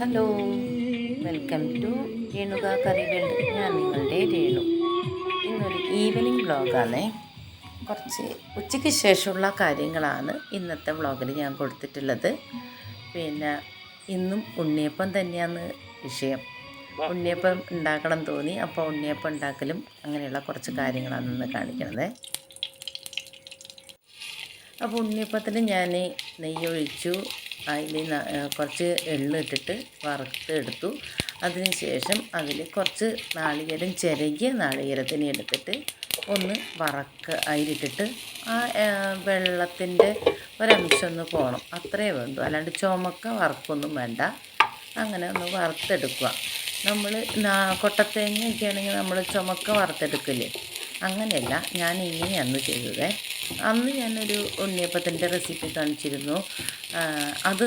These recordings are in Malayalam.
Hello welcome to Renuka curry world ഞാൻ നിങ്ങളുടെ രേണു. ഇന്നൊരു ഈവനിങ് വ്ളോഗാണ്. കുറച്ച് ഉച്ചയ്ക്ക് ശേഷമുള്ള കാര്യങ്ങളാണ് ഇന്നത്തെ വ്ളോഗിൽ ഞാൻ കൊടുത്തിട്ടുള്ളത്. പിന്നെ ഇന്നും ഉണ്ണിയപ്പം തന്നെയാണ് വിഷയം. ഉണ്ണിയപ്പം ഉണ്ടാക്കണം തോന്നി അപ്പോൾ ഉണ്ണിയപ്പം ഉണ്ടാക്കലും അങ്ങനെയുള്ള കുറച്ച് കാര്യങ്ങളാണ് ഇന്ന് കാണിക്കുന്നത് അപ്പോൾ ഉണ്ണിയപ്പത്തിന് ഞാൻ നെയ്യ് ഒഴിച്ചു അതിൽ കുറച്ച് എള്ള് ഇട്ടിട്ട് വറുത്തെടുത്തു അതിന് ശേഷം അതിൽ കുറച്ച് നാളികേരം ചിരകിയ നാളികേരത്തിന് എടുത്തിട്ട് ഒന്ന് വറക്ക അതിലിട്ടിട്ട് ആ വെള്ളത്തിന്റെ ഒരംശം ഒന്ന് പോകണം അത്രയേ വേണ്ടൂ. അല്ലാണ്ട് ചുമക്ക വറക്കൊന്നും വേണ്ട. അങ്ങനെ ഒന്ന് വറുത്തെടുക്കുക. നമ്മൾ കൊട്ടത്തേങ്ങയൊക്കെ ആണെങ്കിൽ നമ്മൾ ചുമക്ക വറുത്തെടുക്കില്ലേ? അങ്ങനെയല്ല. ഞാൻ ഇങ്ങനെയാണ് ചെയ്തത്. അന്ന് ഞാനൊരു ഉണ്ണിയപ്പത്തിന്റെ റെസിപ്പി കാണിച്ചിരുന്നു. അത്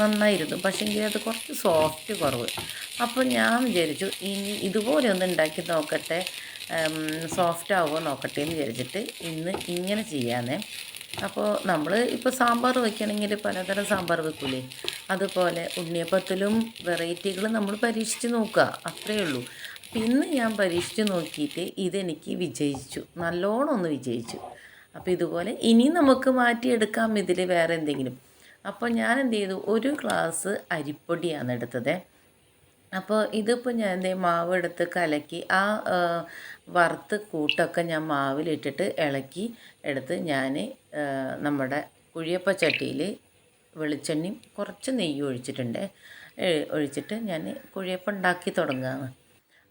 നന്നായിരുന്നു. പക്ഷേങ്കിൽ അത് കുറച്ച് സോഫ്റ്റ് കുറവ്. അപ്പോൾ ഞാൻ വിചാരിച്ചു ഇനി ഇതുപോലെ ഒന്ന് ഉണ്ടാക്കി നോക്കട്ടെ സോഫ്റ്റ് ആവുമോ നോക്കട്ടെ എന്ന് വിചാരിച്ചിട്ട് ഇന്ന് ഇങ്ങനെ ചെയ്യാന്നേ. അപ്പോൾ നമ്മൾ ഇപ്പോൾ സാമ്പാർ വയ്ക്കണമെങ്കിൽ പലതരം സാമ്പാർ വെക്കൂലേ. അതുപോലെ ഉണ്ണിയപ്പത്തിലും വെറൈറ്റികൾ നമ്മൾ പരീക്ഷിച്ച് നോക്കുക അത്രയേ ഉള്ളൂ. അപ്പം ഇന്ന് ഞാൻ പരീക്ഷിച്ച് നോക്കിയിട്ട് ഇതെനിക്ക് വിജയിച്ചു. നല്ലോണം ഒന്ന് വിജയിച്ചു. അപ്പോൾ ഇതുപോലെ ഇനി നമുക്ക് മാറ്റിയെടുക്കാം ഇതിൽ വേറെ എന്തെങ്കിലും. അപ്പോൾ ഞാൻ എന്ത് ചെയ്തു ഒരു ഗ്ലാസ് അരിപ്പൊടിയാണ് എടുത്തത്. അപ്പോൾ ഇതിപ്പോൾ ഞാൻ എന്തേ മാവ് എടുത്ത് കലക്കി ആ വറുത്ത് കൂട്ടൊക്കെ ഞാൻ മാവിലിട്ടിട്ട് ഇളക്കി എടുത്ത് ഞാൻ നമ്മുടെ കുഴിയപ്പ ചട്ടിയിൽ വെളിച്ചെണ്ണയും കുറച്ച് നെയ്യ് ഒഴിച്ചിട്ടുണ്ട്. ഒഴിച്ചിട്ട് ഞാൻ കുഴിയപ്പം ഉണ്ടാക്കി തുടങ്ങുകയാണ്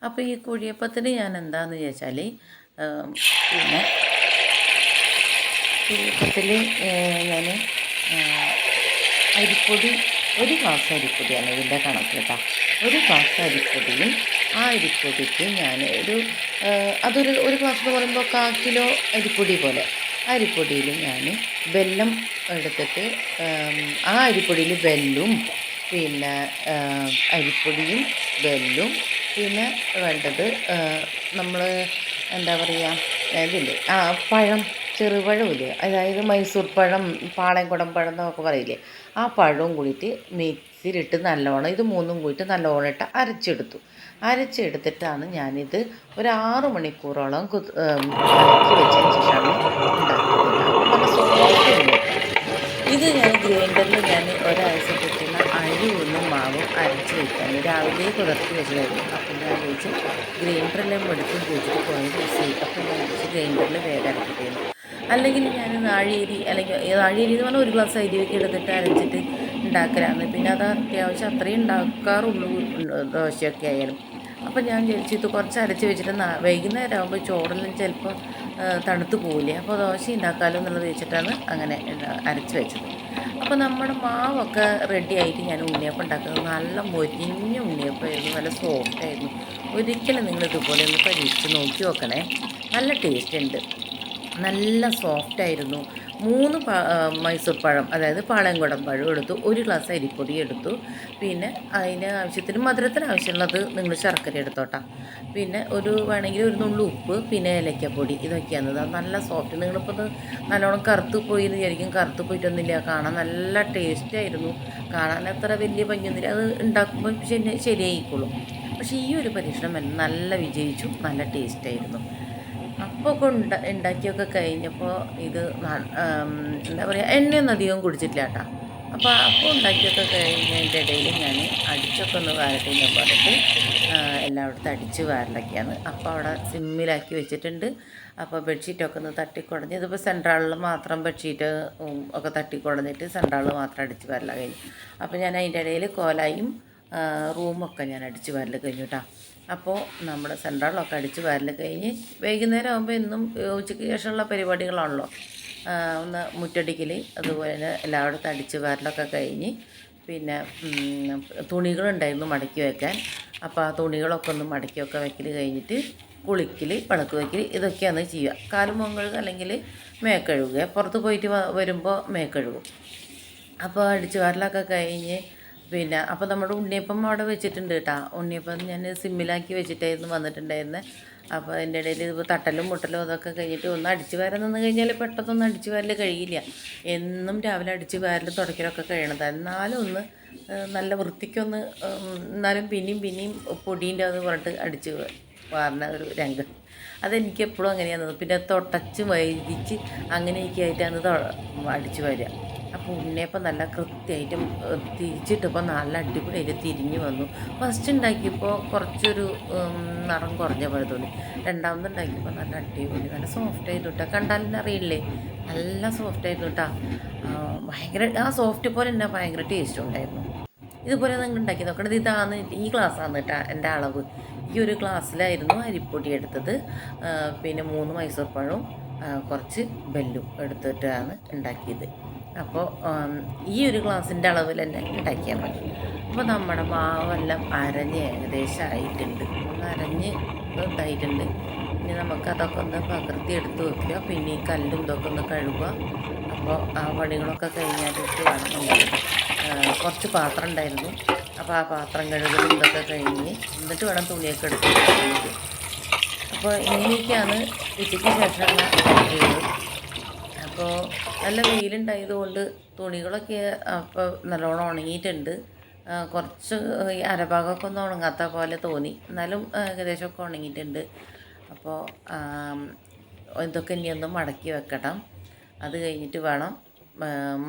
അപ്പോൾ ഈ കുഴിയപ്പത്തിന് ഞാൻ എന്താണെന്ന് ചോദിച്ചാൽ പിന്നെ കുഴിയപ്പത്തിൽ ഞാൻ അരിപ്പൊടി ഒരു ഗ്ലാസ് അരിപ്പൊടിയാണ് ഇതിന്റെ കണക്ക് കേട്ടോ. ഒരു ഗ്ലാസ് അരിപ്പൊടിയും ആ അരിപ്പൊടിക്ക് ഞാൻ ഒരു അതൊരു ഒരു ഗ്ലാസ് എന്ന് പറയുമ്പോൾ കാ കിലോ അരിപ്പൊടി പോലെ. അരിപ്പൊടിയിൽ ഞാൻ വെല്ലം എടുത്തിട്ട് ആ അരിപ്പൊടിയിൽ വെല്ലും പിന്നെ അരിപ്പൊടിയും വെല്ലും പിന്നെ വേണ്ടത് നമ്മൾ എന്താ പറയുക ഇതില്ലേ ആ പഴം ചെറുപഴമില്ലേ? അതായത് മൈസൂർ പഴം പാളയംകുടം പഴം എന്നൊക്കെ പറയില്ലേ? ആ പഴവും കൂടിയിട്ട് മിക്സിയിലിട്ട് നല്ലോണം ഇത് മൂന്നും കൂടിയിട്ട് നല്ലോണം ഇട്ട് അരച്ചെടുത്തു. അരച്ചെടുത്തിട്ടാണ് ഞാനിത് ഒരു ആറ് മണിക്കൂറോളം കു ഇളക്കി വെച്ചതിന് ശേഷമാണ് ഉണ്ടാക്കിയത്. നല്ല സോഫ്റ്റ് ഉണ്ട് ഇത് ഞാൻ ഗ്രൈൻഡറിൽ ഞാൻ ഒരാഴ്ച കിട്ടുന്ന അരി ഒന്നും മാവും അരച്ച് വെക്കാൻ. രാവിലെ കുതിർത്തി വെച്ചതായിരുന്നു. അപ്പം ഞാൻ ചോദിച്ചു ഗ്രൈൻഡറെല്ലാം എടുത്തും കുഴിച്ചിട്ട് പോയത് ചെയ്യും അപ്പം ഞാൻ ചോദിച്ചു ഗ്രൈൻഡറിൽ വേഗം അരക്കിട്ടേന്നു അല്ലെങ്കിൽ ഞാൻ നാഴിയരി അല്ലെങ്കിൽ നാഴിയരി എന്ന് പറഞ്ഞാൽ ഒരു ഗ്ലാസ് അരിയൊക്കെ എടുത്തിട്ട് അരച്ചിട്ട് ഉണ്ടാക്കലാണ്. പിന്നെ അത് അത്യാവശ്യം അത്രയും ഉണ്ടാക്കാറുള്ളൂ ദോശയൊക്കെ ആയാലും. അപ്പം ഞാൻ വിചാരിച്ചു ഇത് കുറച്ച് അരച്ച് വെച്ചിട്ട് വൈകുന്നേരം ആകുമ്പോൾ ചോറെല്ലാം ചിലപ്പോൾ തണുത്ത് പോവില്ലേ? അപ്പോൾ ദോശ ഉണ്ടാക്കാമല്ലോ എന്നുള്ളത് വെച്ചിട്ടാണ് അങ്ങനെ അരച്ച് വെച്ചത്. അപ്പോൾ നമ്മുടെ മാവൊക്കെ റെഡി ആയിട്ട് ഞാൻ ഉണ്ണിയപ്പം ഉണ്ടാക്കുന്നത്. നല്ല മൊരിഞ്ഞ ഉണ്ണിയപ്പമായിരുന്നു നല്ല സോഫ്റ്റ് ആയിരുന്നു. ഒരിക്കലും നിങ്ങൾ ഇതുപോലെ ഒന്ന് പരീക്ഷിച്ച് നോക്കി വെക്കണേ നല്ല ടേസ്റ്റ് ഉണ്ട്. നല്ല സോഫ്റ്റ് ആയിരുന്നു. മൂന്ന് മൈസൂർ പഴം അതായത് പാളയംകുടം പഴം എടുത്തു. ഒരു ഗ്ലാസ് അരിപ്പൊടി എടുത്തു. പിന്നെ അതിന് ആവശ്യത്തിന് മധുരത്തിന് ആവശ്യമുള്ളത് നിങ്ങൾ ശർക്കര എടുത്തോട്ടാ. പിന്നെ ഒരു വേണമെങ്കിൽ ഒരു നുള്ളു ഉപ്പ് പിന്നെ ഏലക്കപ്പൊടി ഇതൊക്കെയാണ്. അത് നല്ല സോഫ്റ്റ് നിങ്ങളിപ്പോൾ ഇത് നല്ലോണം കറുത്ത് പോയി എന്ന് വിചാരിക്കും. കറുത്ത് പോയിട്ടൊന്നുമില്ല. കാണാൻ നല്ല ടേസ്റ്റ് ആയിരുന്നു. കാണാൻ അത്ര വലിയ ഭംഗിയൊന്നുമില്ല. അത് ഉണ്ടാക്കുമ്പോൾ ശരി ശരിയായിക്കോളും. പക്ഷേ ഈ ഒരു പരീക്ഷണം നല്ല വിജയിച്ചു. നല്ല ടേസ്റ്റ് ആയിരുന്നു. അപ്പോൾ ഒക്കെ ഉണ്ട ഉണ്ടാക്കിയൊക്കെ കഴിഞ്ഞപ്പോൾ ഇത് എന്താ പറയുക എണ്ണയൊന്നും അധികം കുടിച്ചിട്ടില്ല കേട്ടോ. അപ്പോൾ അപ്പോൾ ഉണ്ടാക്കിയൊക്കെ കഴിഞ്ഞതിന്റെ ഇടയിൽ ഞാൻ അടിച്ചൊക്കെ ഒന്ന് വാരട്ടെ എന്ന് പറഞ്ഞിട്ട് എല്ലായിടത്തും അടിച്ച് വാരലൊക്കെയാണ്. അപ്പോൾ അവിടെ സിമ്മിലാക്കി വെച്ചിട്ടുണ്ട്. അപ്പോൾ ബെഡ്ഷീറ്റൊക്കെ ഒന്ന് തട്ടിക്കുടഞ്ഞ് ഇതിപ്പോൾ സെൻട്രാളിൽ മാത്രം ബെഡ്ഷീറ്റ് ഒക്കെ തട്ടിക്കുടഞ്ഞിട്ട് സെൻട്രാളിൽ മാത്രം അടിച്ച് വരല കഴിഞ്ഞു. അപ്പോൾ ഞാൻ അതിന്റെ ഇടയിൽ കോലായും റൂമൊക്കെ ഞാൻ അടിച്ച് വരൽ കഴിഞ്ഞു കേട്ടോ. അപ്പോൾ നമ്മുടെ സെൻട്രലൊക്കെ അടിച്ച് വരൽ കഴിഞ്ഞ് വൈകുന്നേരം ആകുമ്പോൾ ഇന്നും ഉച്ചയ്ക്ക് ശേഷമുള്ള പരിപാടികളാണല്ലോ. ഒന്ന് മുറ്റടിക്കൽ അതുപോലെ തന്നെ എല്ലായിടത്തും അടിച്ച് വരലൊക്കെ കഴിഞ്ഞ് പിന്നെ തുണികളുണ്ടായിരുന്നു മടക്കി വെക്കാൻ. അപ്പോൾ ആ തുണികളൊക്കെ ഒന്ന് മടക്കി മടക്കിയൊക്കെ വെക്കൽ കഴിഞ്ഞിട്ട് കുളിക്കൽ വിളക്ക് വയ്ക്കൽ ഇതൊക്കെയാണ് ചെയ്യുക. കാലും മുങ്ങഴുക അല്ലെങ്കിൽ മേക്കഴുകുക. പുറത്ത് പോയിട്ട് വരുമ്പോൾ മേക്കഴുകും. അപ്പോൾ അടിച്ച് വാരലൊക്കെ കഴിഞ്ഞ് പിന്നെ അപ്പോൾ നമ്മുടെ ഉണ്ണിയപ്പം അവിടെ വെച്ചിട്ടുണ്ട് കേട്ടോ. ഉണ്ണിയപ്പം ഞാൻ സിമ്മിലാക്കി വെച്ചിട്ടായിരുന്നു വന്നിട്ടുണ്ടായിരുന്നത് അപ്പോൾ അതിന്റെ ഇടയിൽ ഇപ്പോൾ തട്ടലും മുട്ടലും അതൊക്കെ കഴിഞ്ഞിട്ട് ഒന്ന് അടിച്ചു വാരം നിന്ന് കഴിഞ്ഞാൽ പെട്ടെന്നൊന്നും അടിച്ചു വാരൽ കഴിയില്ല. എന്നും രാവിലെ അടിച്ചു വാരൽ തുടയ്ക്കലൊക്കെ കഴിയണത്. എന്നാലും ഒന്ന് നല്ല വൃത്തിക്കൊന്ന് എന്നാലും പിന്നെയും പിന്നെയും പൊടീന്റെ അത് പറഞ്ഞിട്ട് അടിച്ച് വാർന്ന ഒരു രംഗം. അതെനിക്ക് എപ്പോഴും അങ്ങനെയാണ് പിന്നെ തുടച്ച് വൈകിച്ച് അങ്ങനെയൊക്കെ ആയിട്ടാണ് അടിച്ച് വരിക. അപ്പോൾ ഉണ്ണിയപ്പം നല്ല കൃത്യമായിട്ടും തിരിച്ചിട്ടപ്പോൾ നല്ല അടിപൊളിയായിട്ട് തിരിഞ്ഞു വന്നു. ഫസ്റ്റ് ഉണ്ടാക്കിയപ്പോൾ കുറച്ചൊരു നിറം കുറഞ്ഞ പോലെ തോന്നി. രണ്ടാമത് ഉണ്ടാക്കിയപ്പോൾ നല്ല അടിപൊളി നല്ല സോഫ്റ്റ് ആയിട്ട് കേട്ടോ കണ്ടാൽ തന്നെ അറിയില്ലേ? നല്ല സോഫ്റ്റ് ആയിട്ട് കേട്ടോ ഭയങ്കര ആ സോഫ്റ്റ് പോലെ തന്നെ ഭയങ്കര ടേസ്റ്റ് ഉണ്ടായിരുന്നു. ഇതുപോലെ നിങ്ങൾ ഉണ്ടാക്കി നോക്കണത്. ഇതാണ് ഈ ഗ്ലാസ്സാണ് കേട്ടോ എന്റെ അളവ്. ഈ ഒരു ഗ്ലാസ്സിലായിരുന്നു അരിപ്പൊടി എടുത്തത്. പിന്നെ മൂന്ന് മൈസൂർ പഴവും കുറച്ച് ബെല്ലും എടുത്തിട്ടാണ് ഉണ്ടാക്കിയത്. അപ്പോൾ ഈ ഒരു ഗ്ലാസിന്റെ അളവിൽ തന്നെ ഉണ്ടാക്കിയാൽ മതി. അപ്പോൾ നമ്മുടെ മാവെല്ലാം അരഞ്ഞ് ഏകദേശം ആയിട്ടുണ്ട് അരഞ്ഞ് ഇതായിട്ടുണ്ട്. ഇനി നമുക്ക് അതൊക്കെ ഒന്ന് പകർത്തി എടുത്ത് വെക്കുക. പിന്നെ ഈ കല്ലും ഇതൊക്കെ ഒന്ന് കഴുകുക. അപ്പോൾ ആ പണികളൊക്കെ കഴിഞ്ഞിട്ട് വേണം നമ്മൾ കുറച്ച് പാത്രം ഉണ്ടായിരുന്നു. അപ്പോൾ ആ പാത്രം കഴുകലും ഇതൊക്കെ കഴിഞ്ഞ് എന്നിട്ട് വേണം തുണിയൊക്കെ എടുത്ത് അപ്പോൾ ഇങ്ങനെയൊക്കെയാണ് ഉച്ചയ്ക്ക് ശേഷമുള്ള അപ്പോൾ നല്ല വെയിലുണ്ടായതുകൊണ്ട് തുണികളൊക്കെ അപ്പോൾ നല്ലോണം ഉണങ്ങിയിട്ടുണ്ട്. കുറച്ച് ഈ അരഭാഗമൊക്കെ ഒന്നും ഉണങ്ങാത്ത പോലെ തോന്നി. എന്നാലും ഏകദേശമൊക്കെ ഉണങ്ങിയിട്ടുണ്ട്. അപ്പോൾ ഇതൊക്കെ ഇനി ഒന്ന് മടക്കി വെക്കണം. അത് കഴിഞ്ഞിട്ട് വേണം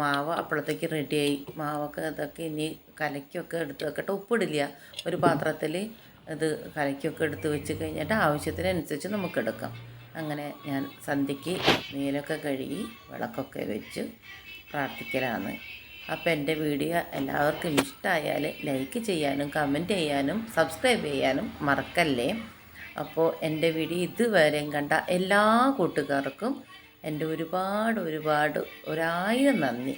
മാവ് അപ്പോഴത്തേക്ക് റെഡിയായി. മാവൊക്കെ ഇതൊക്കെ ഇനി കലക്കൊക്കെ എടുത്ത് വെക്കട്ടെ. ഉപ്പിടില്ല. ഒരു പാത്രത്തിൽ ഇത് കലക്കൊക്കെ എടുത്ത് വെച്ച് കഴിഞ്ഞിട്ട് ആവശ്യത്തിനനുസരിച്ച് നമുക്ക് എടുക്കാം. അങ്ങനെ ഞാൻ സന്ധ്യയ്ക്ക് നീലൊക്കെ കഴുകി വിളക്കൊക്കെ വെച്ച് പ്രാർത്ഥിക്കലാണ്. അപ്പോൾ എന്റെ വീഡിയോ എല്ലാവർക്കും ഇഷ്ടമായാൽ ലൈക്ക് ചെയ്യാനും കമന്റ് ചെയ്യാനും സബ്സ്ക്രൈബ് ചെയ്യാനും മറക്കല്ലേ? അപ്പോൾ എന്റെ വീഡിയോ ഇതുവരെയും കണ്ട എല്ലാ കൂട്ടുകാർക്കും എന്റെ ഒരുപാട് ഒരുപാട് ഒരായിരം നന്ദി.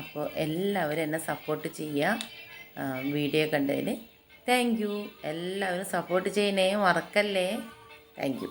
അപ്പോൾ എല്ലാവരും എന്നെ സപ്പോർട്ട് ചെയ്യുക. വീഡിയോ കണ്ടതിന് താങ്ക് യു. എല്ലാവരും സപ്പോർട്ട് ചെയ്യണേ മറക്കല്ലേ? Thank you.